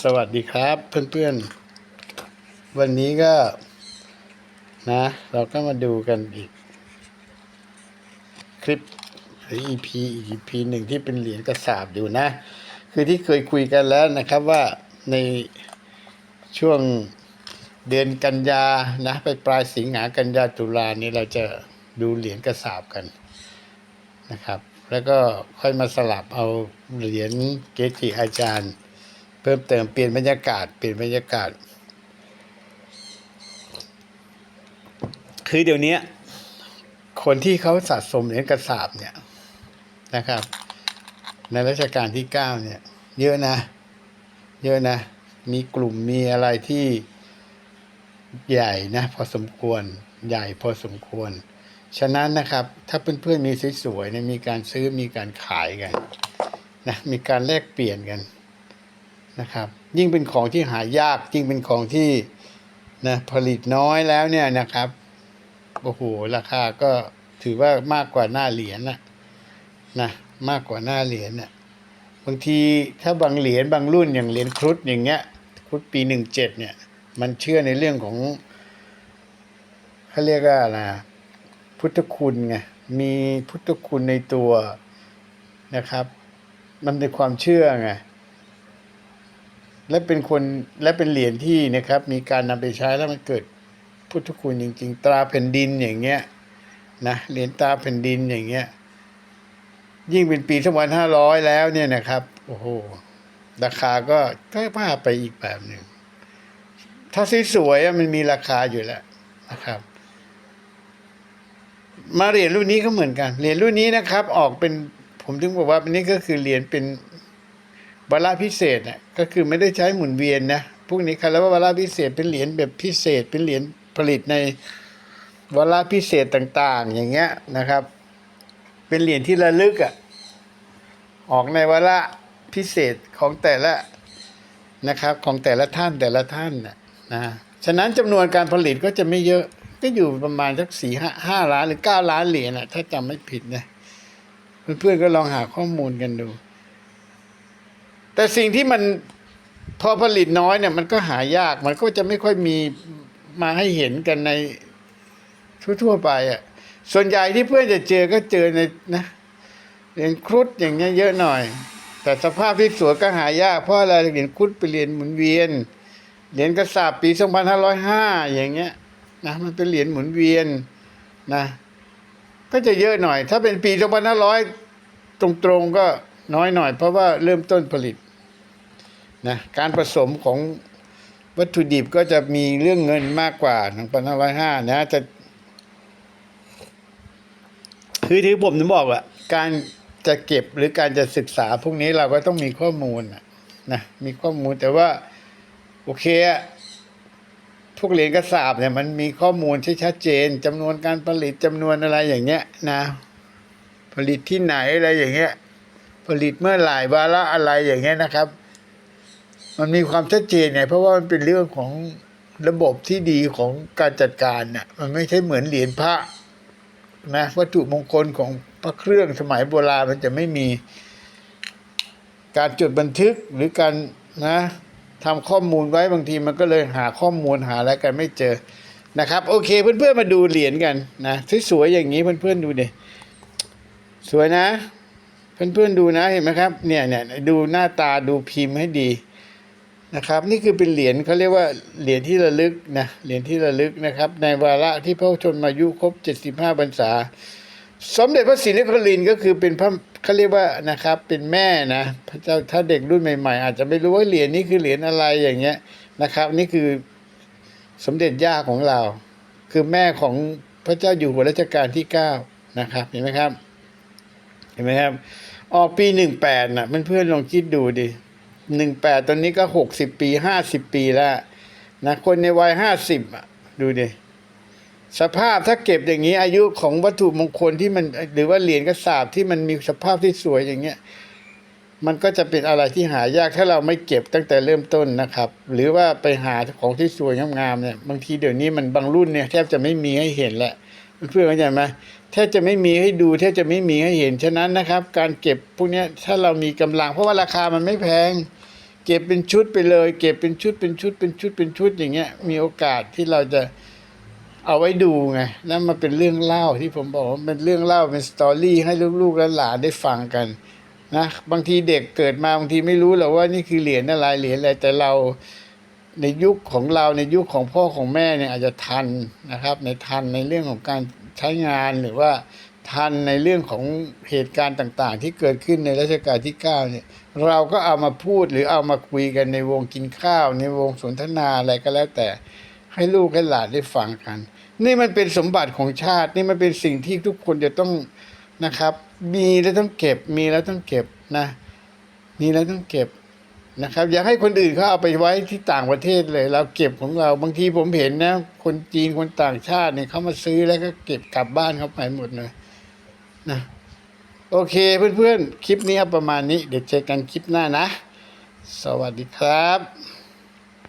สวัสดีครับเพื่อนๆ วันนี้ก็ นะ เราก็มาดูกันอีก คลิปหรือ EP อีก EP หนึ่งที่เป็นเหรียญกระสาบอยู่นะ คือที่เคยคุยกันแล้วนะครับว่าในช่วงเดือนกันยานะไปปลายสิงหากันยาตุลานี้เราจะดูเหรียญกระสาบกันนะครับ แล้วก็ค่อยมาสลับเอาเหรียญเกจิอาจารย์ เพิ่มเติมเปลี่ยนบรรยากาศเปลี่ยนบรรยากาศ คือเดี๋ยวนี้คนที่เขาสะสมเหรียญกระสาบเนี่ยนะครับ ในรัชกาลที่เก้าเนี่ย เยอะนะ เยอะนะ มีกลุ่มมีอะไรที่ใหญ่นะพอสมควรใหญ่พอสมควร ฉะนั้นนะครับ ถ้าเพื่อนๆมีสวยๆเนี่ยมีการซื้อมีการขายกันนะมีการแลกเปลี่ยนกัน นะครับ ยิ่งเป็นของที่หายากยิ่งเป็นของที่นะผลิตน้อยแล้วเนี่ยนะครับโอ้โหราคาก็ถือว่ามากกว่าหน้าเหรียญนะนะมากกว่าหน้าเหรียญน่ะบางทีถ้าบางเหรียญบางรุ่นอย่างเหรียญครุฑอย่างเงี้ยครุฑปีหนึ่งเจ็ดเนี่ยมันเชื่อในเรื่องของเขาเรียกว่าอะไรพุทธคุณไงมีพุทธคุณในตัวนะครับ มันเป็นความเชื่อไง และเป็นคนและเป็นเหรียญที่นะครับ มีการนำไปใช้แล้วมันเกิดพุทธคุณจริง ๆ ตราแผ่นดินอย่างเงี้ยนะเหรียญตราแผ่นดินอย่างเงี้ยยิ่งเป็นปีสองพันห้าร้อยแล้วเนี่ยนะครับโอ้โหราคาก็ก็ว่าไปอีกแบบหนึ่งถ้าสวยๆมันมีราคาอยู่แล้วนะครับ มาเหรียญรุ่นนี้ก็เหมือนกันเหรียญรุ่นนี้นะครับ ออกเป็นผมถึงบอกว่านี่ก็คือเหรียญเป็น วาระพิเศษน่ะก็คือไม่ได้ใช้หมุนเวียนนะพวกนี้คำว่าวาระพิเศษเป็นเหรียญแบบพิเศษเป็นเหรียญผลิตในวาระพิเศษต่างๆ อย่างเงี้ยนะครับ เป็นเหรียญที่ระลึกอะออกในวาระพิเศษของแต่ละนะครับของแต่ละท่านแต่ละท่านน่ะนะฉะนั้นจำนวนการผลิตก็จะไม่เยอะก็อยู่ประมาณสักสี่ห้าห้าล้านหรือเก้าล้านเหรียญนะถ้าจำไม่ผิดนะเพื่อนๆก็ลองหาข้อมูลกันดู แต่สิ่งที่มันพอผลิตน้อยเนี่ยมันก็หายาก มันก็จะไม่ค่อยมีมาให้เห็นกันในทั่วๆไปอะ ส่วนใหญ่ที่เพื่อนจะเจอก็เจอในนะเหรียญครุฑอย่างเงี้ยเยอะหน่อย แต่สภาพที่สวยก็หายากเพราะอะไรเหรียญครุฑเป็นเหรียญหมุนเวียนเหรียญกระสาบปี 2505 อย่างเงี้ยนะมันเป็นเหรียญหมุนเวียนนะก็จะเยอะหน่อย ถ้าเป็นปี 2500 ตรงๆก็น้อยหน่อย เพราะว่าเริ่มต้นผลิต นะการผสมของวัตถุดิบก็จะมีเรื่องเงินมากกว่าหนึ่งพันห้าร้อยห้านะจะคือที่ผมถึงบอกว่าการจะเก็บหรือการจะศึกษาพวกนี้เราก็ต้องมีข้อมูลนะมีข้อมูลแต่ว่าโอเคอะพวกเหรียญกระสาบเนี่ยมันมีข้อมูลที่ชัดเจนจำนวนการผลิตจำนวนอะไรอย่างเงี้ยนะ ผลิตที่ไหนอะไรอย่างเงี้ย ผลิตเมื่อไหร่วาระอะไรอย่างเงี้ยนะครับ มันมีความชัดเจนไงเพราะว่ามันเป็นเรื่องของระบบที่ดีของการจัดการน่ะ มันไม่ใช่เหมือนเหรียญพระนะวัตถุมงคลของพระเครื่องสมัยโบราณมันจะไม่มีการจดบันทึกหรือการนะทำข้อมูลไว้บางทีมันก็เลยหาข้อมูลหาอะไรกันไม่เจอนะครับ โอเคเพื่อนๆมาดูเหรียญกันนะสวยๆอย่างนี้เพื่อนๆดูดิสวยนะ เพื่อนๆดูนะเห็นไหมครับ เนี่ยเนี่ยดูหน้าตาดูพิมพ์ให้ดี นะครับ นี่คือเป็นเหรียญเขาเรียกว่าเหรียญที่ระลึกนะเหรียญที่ระลึกนะครับ ในวาระที่พระชนมายุครบ 75พรรษา สมเด็จพระศรีนครินทร์ก็คือเป็นพระเขาเรียกว่านะครับ เป็นแม่นะพระเจ้าถ้าเด็กรุ่นใหม่ๆ อาจจะไม่รู้ว่าเหรียญนี้คือเหรียญอะไรอย่างเงี้ยนะครับ นี่คือสมเด็จย่าของเรา คือแม่ของพระเจ้าอยู่หัวรัชกาลที่เก้านะครับเห็นไหมครับ เห็นไหมครับ ออกปีหนึ่งแปดน่ะเพื่อนๆลองคิดดูดิ หนึ่งแปดตอนนี้ก็หกสิบปีห้าสิบปีแล้วนะคนในวัยห้าสิบอะดูดิสภาพถ้าเก็บอย่างนี้อายุของวัตถุมงคลที่มันหรือว่าเหรียญกระสาบที่มันมีสภาพที่สวยอย่างเงี้ยมันก็จะเป็นอะไรที่หายากถ้าเราไม่เก็บตั้งแต่เริ่มต้นนะครับ หรือว่าไปหาของที่สวยงามๆเนี่ยบางทีเดี๋ยวนี้มันบางรุ่นเนี่ยแทบจะไม่มีให้เห็นแล้วเพื่อนเข้าใจไหม แทบจะไม่มีให้ดูแทบจะไม่มีให้เห็นฉะนั้นนะครับ การเก็บพวกนี้ถ้าเรามีกำลัง เพราะว่าราคามันไม่แพง เก็บเป็นชุดไปเลย เก็บเป็นชุดเป็นชุดเป็นชุดเป็นชุดอย่างเงี้ย มีโอกาสที่เราจะเอาไว้ดูไงนั่นมาเป็นเรื่องเล่าที่ผมบอกว่าเป็นเรื่องเล่าเป็นสตอรี่ให้ลูกๆและหลานได้ฟังกันนะบางทีเด็กเกิดมาบางทีไม่รู้หรอกว่านี่คือเหรียญอะไรเหรียญอะไรแต่เราในยุคของเราในยุคของพ่อของแม่เนี่ยอาจจะทันนะครับ ในทันในเรื่องของการ ใช้งานหรือว่าทันในเรื่องของเหตุการณ์ต่างๆ ที่เกิดขึ้นในรัชกาลที่ 9 เนี่ย เราก็เอามาพูดหรือเอามาคุยกันในวงกินข้าว ในวงสนทนาอะไรก็แล้วแต่ ให้ลูกให้หลานได้ฟังกัน นี่มันเป็นสมบัติของชาติ นี่มันเป็นสิ่งที่ทุกคนจะต้องนะครับ มีแล้วต้องเก็บ มีแล้วต้องเก็บนะ มีแล้วต้องเก็บ นะครับ อยากให้คนอื่นเขาเอาไปไว้ที่ต่างประเทศเลย เราเก็บของเราบางทีผมเห็นนะ คนจีนคนต่างชาติเนี่ยเขามาซื้อแล้วก็เก็บกลับบ้านเขาไปหมดเลยนะโอเคเพื่อนๆ คลิปนี้ประมาณนี้ เดี๋ยวเจอกันคลิปหน้านะ สวัสดีครับ